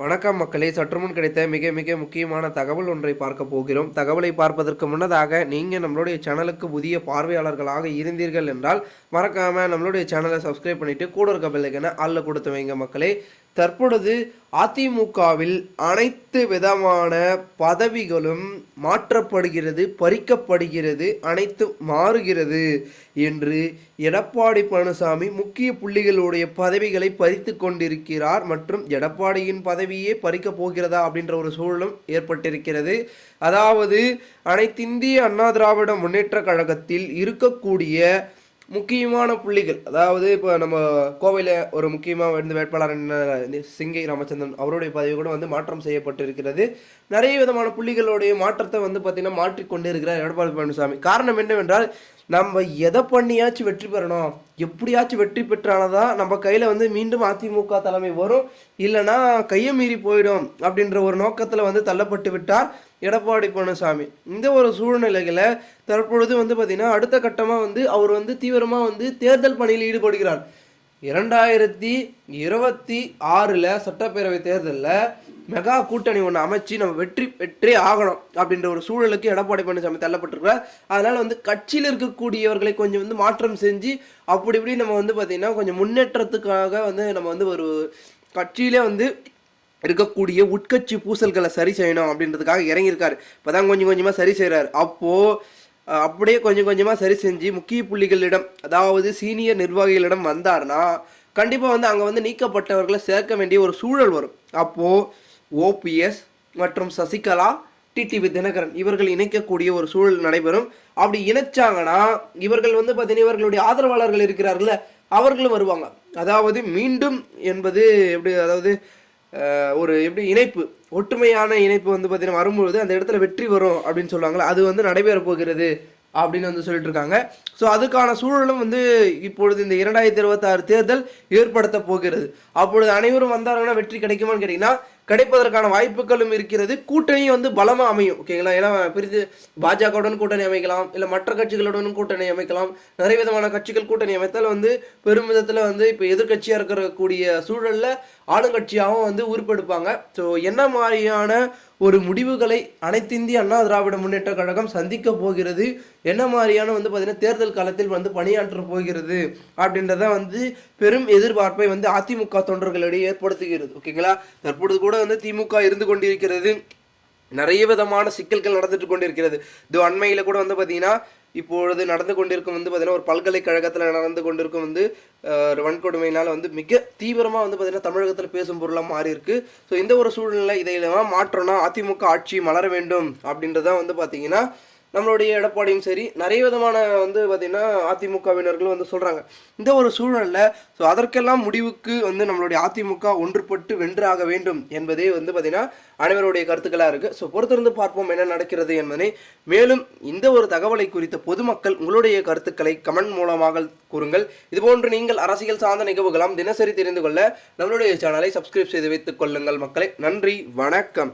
வணக்கம் மக்களே. சற்றுமுன் கிடைத்த மிக மிக முக்கியமான தகவல் ஒன்றை பார்க்க போகிறோம். தகவலை பார்ப்பதற்கு முன்னதாக நீங்கள் நம்மளுடைய சேனலுக்கு புதிய பார்வையாளர்களாக இருந்தீர்கள் என்றால் மறக்காமல் நம்மளுடைய சேனலை சப்ஸ்கிரைப் பண்ணிவிட்டு கூட இருக்க பிள்ளைக்கான அல்ல கொடுத்து வைங்க மக்களே. தற்பொழுது அதிமுகவில் அனைத்து விதமான பதவிகளும் மாற்றப்படுகிறது பறிக்கப்படுகிறது அனைத்து மாறுகிறது என்று எடப்பாடி பழனிசாமி முக்கிய புள்ளிகளுடைய பதவிகளை பறித்து கொண்டிருக்கிறார். மற்றும் எடப்பாடியின் பதவியே பறிக்கப் போகிறதா அப்படின்ற ஒரு சூழலும் ஏற்பட்டிருக்கிறது. அதாவது அனைத்திந்திய அண்ணா திராவிட முன்னேற்ற கழகத்தில் இருக்கக்கூடிய முக்கியமான புள்ளிகள். அதாவது இப்போ நம்ம கோவையில் ஒரு முக்கியமாக இருந்த வேட்பாளர் என்ன சிங்கை ராமச்சந்திரன் அவருடைய பதவி கூட வந்து மாற்றம் செய்யப்பட்டிருக்கிறது. நிறைய விதமான புள்ளிகளுடைய மாற்றத்தை வந்து பார்த்திங்கன்னா மாற்றிக்கொண்டு இருக்கிறார் எடப்பாடி பழனிசாமி. காரணம் என்னவென்றால் நம்ம எதை பண்ணியாச்சும் வெற்றி பெறணும்? எப்படியாச்சும் வெற்றி பெற்றானதான் நம்ம கையில் வந்து மீண்டும் அதிமுக தலைமை வரும். இல்லைன்னா கையை மீறி போயிடும் அப்படின்ற ஒரு நோக்கத்தில் வந்து தள்ளப்பட்டு விட்டார் எடப்பாடி பழனிசாமி. இந்த ஒரு சூழ்நிலைகளை தற்பொழுது வந்து பார்த்திங்கன்னா அடுத்த கட்டமாக வந்து அவர் வந்து தீவிரமாக வந்து தேர்தல் பணியில் ஈடுபடுகிறார். இரண்டாயிரத்தி இருபத்தி ஆறில் சட்டப்பேரவை தேர்தலில் மெகா கூட்டணி ஒன்று அமைச்சு நம்ம வெற்றி பெற்றே ஆகணும் அப்படின்ற ஒரு சூழலுக்கு எடப்பாடி பழனிசாமி தள்ளப்பட்டிருக்கிறார். அதனால் வந்து கட்சியில் இருக்கக்கூடியவர்களை கொஞ்சம் வந்து மாற்றம் செஞ்சு அப்படி இப்படி நம்ம வந்து பார்த்திங்கன்னா கொஞ்சம் முன்னேற்றத்துக்காக வந்து நம்ம வந்து ஒரு கட்சியிலே வந்து இருக்கக்கூடிய உட்கட்சி பூசல்களை சரி செய்யணும் அப்படின்றதுக்காக இறங்கியிருக்காரு. இப்போ தான் கொஞ்சம் கொஞ்சமாக சரி செய்கிறார் அப்போது அப்படியே கொஞ்சம் கொஞ்சமாக சரி செஞ்சு முக்கிய புள்ளிகளிடம் அதாவது சீனியர் நிர்வாகிகளிடம் வந்தார்னா கண்டிப்பாக வந்து அங்கே வந்து நீக்கப்பட்டவர்களை சேர்க்க வேண்டிய ஒரு சூழல் வரும். அப்போது ஓபிஎஸ் மற்றும் சசிகலா டிடிவி தினகரன் இவர்கள் இணைக்கக்கூடிய ஒரு சூழல் நடைபெறும். அப்படி இணைச்சாங்கன்னா இவர்கள் வந்து பார்த்தீங்கன்னா இவர்களுடைய ஆதரவாளர்கள் இருக்கிறார்கள்ல அவர்களும் வருவாங்க. அதாவது மீண்டும் என்பது எப்படி அதாவது ஒரு எப்படி இணைப்பு ஒற்றுமையான இணைப்பு வந்து பார்த்தீங்கன்னா வரும்பொழுது அந்த இடத்துல வெற்றி வரும் அப்படின்னு சொல்லுவாங்களா அது வந்து நடைபெற போகிறது அப்படின்னு வந்து சொல்லிட்டு இருக்காங்க ஸோ அதுக்கான சூழலும் வந்து இப்பொழுது இந்த இரண்டாயிரத்தி இருபத்தாறு தேர்தல் ஏற்படுத்த போகிறது. அப்பொழுது அனைவரும் வந்தாங்கன்னா வெற்றி கிடைக்குமான்னு கேட்டிங்கன்னா கிடைப்பதற்கான வாய்ப்புகளும் இருக்கிறது. கூட்டணியும் வந்து பலமாக அமையும். ஓகேங்களா ஏன்னா பிரித்து பாஜகவுடன் கூட்டணி அமைக்கலாம் இல்லை மற்ற கட்சிகளுடன் கூட்டணி அமைக்கலாம். நிறைய விதமான கட்சிகள் கூட்டணி அமைத்தால் வந்து பெரும் விதத்தில் வந்து இப்போ எதிர்கட்சியாக இருக்கக்கூடிய சூழலில் ஆளுங்கட்சியாகவும் வந்து உருப்பெடுப்பாங்க. ஸோ என்ன மாதிரியான ஒரு முடிவுகளை அனைத்திந்திய அண்ணா திராவிட முன்னேற்ற கழகம் சந்திக்க போகிறது. என்ன மாதிரியான வந்து பார்த்திங்கன்னா தேர்தல் காலத்தில் வந்து பணியாற்ற போகிறது அப்படின்றத வந்து பெரும் எதிர்பார்ப்பை வந்து அதிமுக தொண்டர்களிடையே ஏற்படுத்துகிறது. ஓகேங்களா? தற்பொழுது கூட வந்து திமுக இருந்து கொண்டிருக்கிறது. நிறைய விதமான சிக்கல்கள் நடந்துட்டு கொண்டிருக்கிறது. இது அண்மையில் கூட வந்து பார்த்தீங்கன்னா இப்பொழுது நடந்து கொண்டிருக்கும் வந்து பார்த்தீங்கன்னா ஒரு பல்கலைக்கழகத்தில் நடந்து கொண்டிருக்கும் வந்து வன்கொடுமையினால் வந்து மிக தீவிரமாக வந்து பார்த்தீங்கன்னா தமிழகத்தில் பேசும் பொருளாக மாறி இருக்குது ஸோ இந்த ஒரு சூழ்நிலை இதையெல்லாம் மாற்றோன்னா அதிமுக ஆட்சி மலர வேண்டும் அப்படின்றதான் வந்து பார்த்தீங்கன்னா நம்மளுடைய எடப்பாடியும் சரி நிறைய விதமான வந்து பார்த்திங்கன்னா அதிமுகவினர்களும் வந்து சொல்கிறாங்க இந்த ஒரு சூழலில் ஸோ அதற்கெல்லாம் முடிவுக்கு வந்து நம்மளுடைய அதிமுக ஒன்றுபட்டு வென்றாக வேண்டும் என்பதே வந்து பார்த்திங்கன்னா அனைவருடைய கருத்துக்களாக இருக்குது ஸோ பொறுத்திருந்து பார்ப்போம் என்ன நடக்கிறது என்பதை. மேலும் இந்த ஒரு தகவலை குறித்த பொதுமக்கள் உங்களுடைய கருத்துக்களை கமெண்ட் மூலமாக கூறுங்கள். இதுபோன்று நீங்கள் அரசியல் சார்ந்த நிகழ்வுகளாம் தினசரி தெரிந்து கொள்ள நம்மளுடைய சேனலை சப்ஸ்கிரைப் செய்து வைத்துக் கொள்ளுங்கள் மக்களை. நன்றி வணக்கம்.